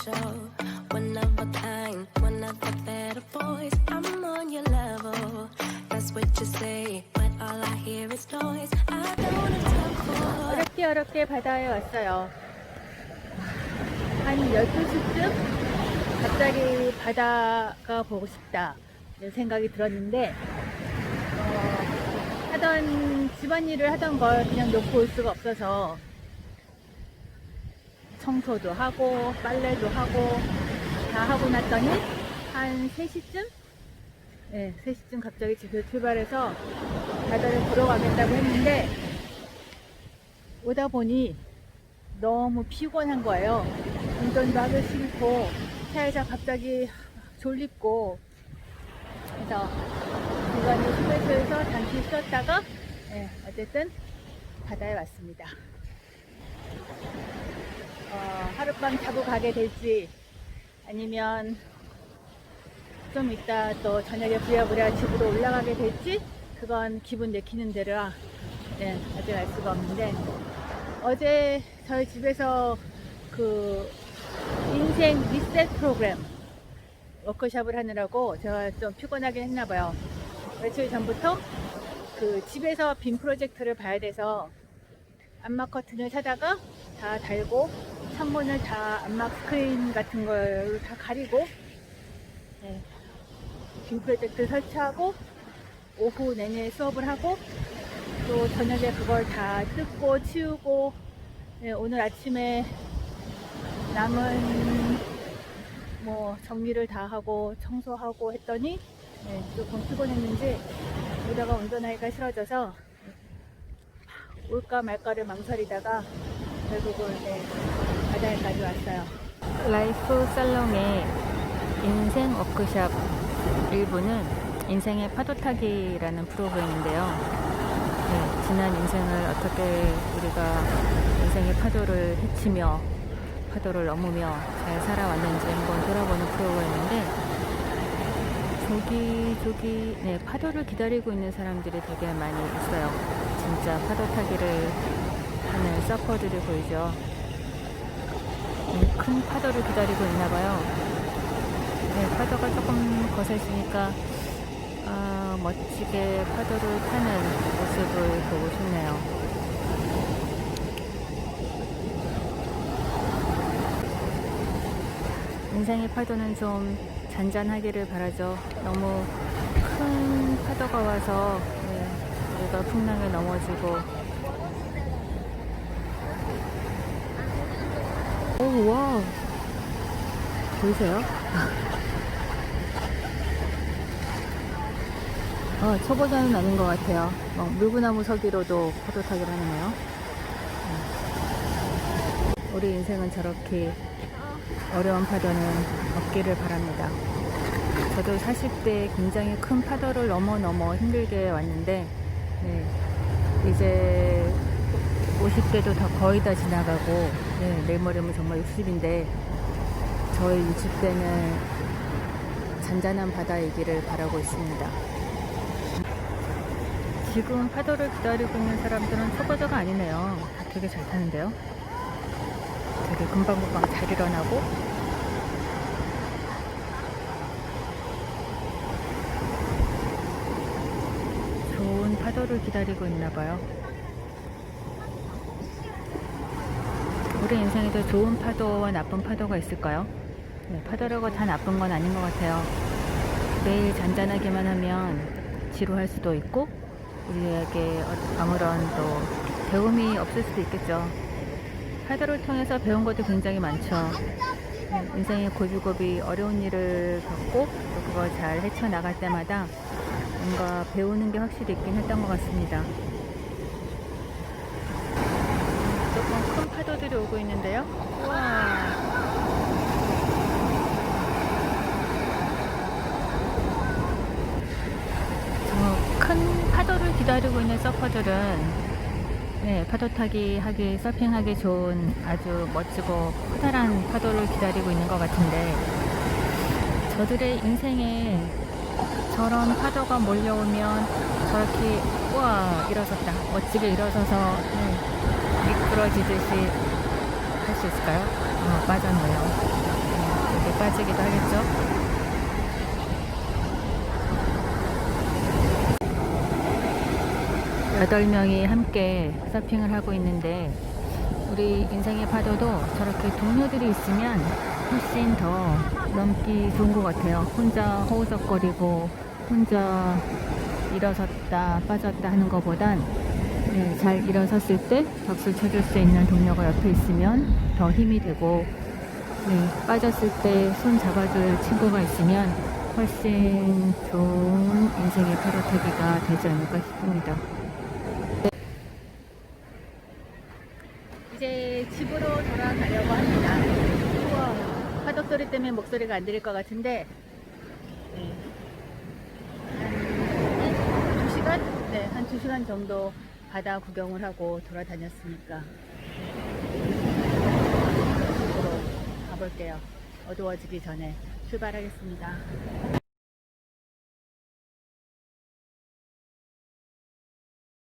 special, one of a kind, one of the better boys. I'm on your level. That's what you say, but all I hear is noise. I don't wanna talk for. 어렵게 어렵게 바다에 왔어요. 한 12시쯤 갑자기 바다가 보고 싶다 이런 생각이 들었는데 어, 하던 집안일을 하던 걸 그냥 놓고 올 수가 없어서 청소도 하고 빨래도 하고 다 하고 났더니 한 3시쯤? 네, 3시쯤 갑자기 집에서 출발해서 바다를 보러 가겠다고 했는데 오다 보니 너무 피곤한 거예요. 운전도 하기 싫고 차에서 갑자기 졸립고 그래서 중간에 휴게소에서 잠시 쉬었다가 예, 어쨌든 바다에 왔습니다. 어, 하룻밤 자고 가게 될지 아니면 좀 이따 또 저녁에 부랴부랴 집으로 올라가게 될지 그건 기분 내키는 대로라 예, 아직 알 수가 없는데 어제 저희 집에서 그 인생 리셋 프로그램 워크숍을 하느라고 제가 좀 피곤하긴 했나 봐요. 며칠 전부터 그 집에서 빔 프로젝트를 봐야 돼서 암막 커튼을 사다가 다 달고 창문을 다 암막 스크린 같은 걸로 다 가리고 네, 빔 프로젝트 설치하고 오후 내내 수업을 하고 또 저녁에 그걸 다 뜯고 치우고 네, 오늘 아침에 남은 뭐 정리를 다 하고 청소하고 했더니 네, 조금 피곤했는지 오다가 운전하기가 싫어져서 올까 말까를 망설이다가 결국은 네, 바다에까지 왔어요. 라이프 살롱의 인생 워크샵 일부는 인생의 파도 타기라는 프로그램인데요. 네, 지난 인생을 어떻게 우리가 인생의 파도를 헤치며 파도를 넘으며 잘 살아왔는지 한번 돌아보는 프로그램인데 저기 저기 네 파도를 기다리고 있는 사람들이 되게 많이 있어요. 진짜 파도 타기를 하는 서퍼들이 보이죠. 네, 큰 파도를 기다리고 있나 봐요. 네, 파도가 조금 거셌으니까 아, 멋지게 파도를 타는 모습을 보고 싶네요. 인생의 파도는 좀 잔잔하기를 바라죠. 너무 큰 파도가 와서 네, 우리가 풍랑에 넘어지고 오, 와 보이세요? 어, 초보자는 아닌 것 같아요. 어, 물구나무 서기로도 파도 타기를 하네요. 음. 우리 인생은 저렇게 어려운 파도는 없기를 바랍니다. 저도 40대 굉장히 큰 파도를 넘어 넘어 힘들게 왔는데, 네, 이제 50대도 다 거의 다 지나가고, 네, 내일 모레면 정말 60인데, 저희 60대는 잔잔한 바다이기를 바라고 있습니다. 지금 파도를 기다리고 있는 사람들은 초보자가 아니네요. 되게 잘 타는데요. 되게 금방금방 잘 일어나고 좋은 파도를 기다리고 있나 봐요. 우리 인생에도 좋은 파도와 나쁜 파도가 있을까요? 네, 파도라고 다 나쁜 건 아닌 것 같아요. 매일 잔잔하게만 하면 지루할 수도 있고 우리에게 아무런 또 배움이 없을 수도 있겠죠. 파도를 통해서 배운 것도 굉장히 많죠. 음, 인생의 고비고비 어려운 일을 겪고 또 그걸 잘 헤쳐나갈 때마다 뭔가 배우는 게 확실히 있긴 했던 것 같습니다. 조금 큰 파도들이 오고 있는데요. 저큰 파도를 기다리고 있는 서퍼들은 네, 파도 타기 하기, 서핑하기 좋은 아주 멋지고 커다란 파도를 기다리고 있는 것 같은데, 저들의 인생에 저런 파도가 몰려오면 저렇게, 우와, 일어섰다. 멋지게 일어서서, 네, 미끄러지듯이 할 수 있을까요? 어, 빠졌네요. 빠지기도 하겠죠. 여덟 명이 함께 서핑을 하고 있는데 우리 인생의 파도도 저렇게 동료들이 있으면 훨씬 더 넘기 좋은 것 같아요. 혼자 허우적거리고 혼자 일어섰다 빠졌다 하는 것보단 네, 잘 일어섰을 때 박수 쳐줄 수 있는 동료가 옆에 있으면 더 힘이 되고 네, 빠졌을 때 손 잡아줄 친구가 있으면 훨씬 좋은 인생의 파도 타기가 되지 않을까 싶습니다. 이제 집으로 돌아가려고 합니다. 우와, 파도 소리 때문에 목소리가 안 들릴 것 같은데, 네. 한 2시간? 네, 한 2시간 정도 바다 구경을 하고 돌아다녔으니까. 가볼게요. 어두워지기 전에 출발하겠습니다.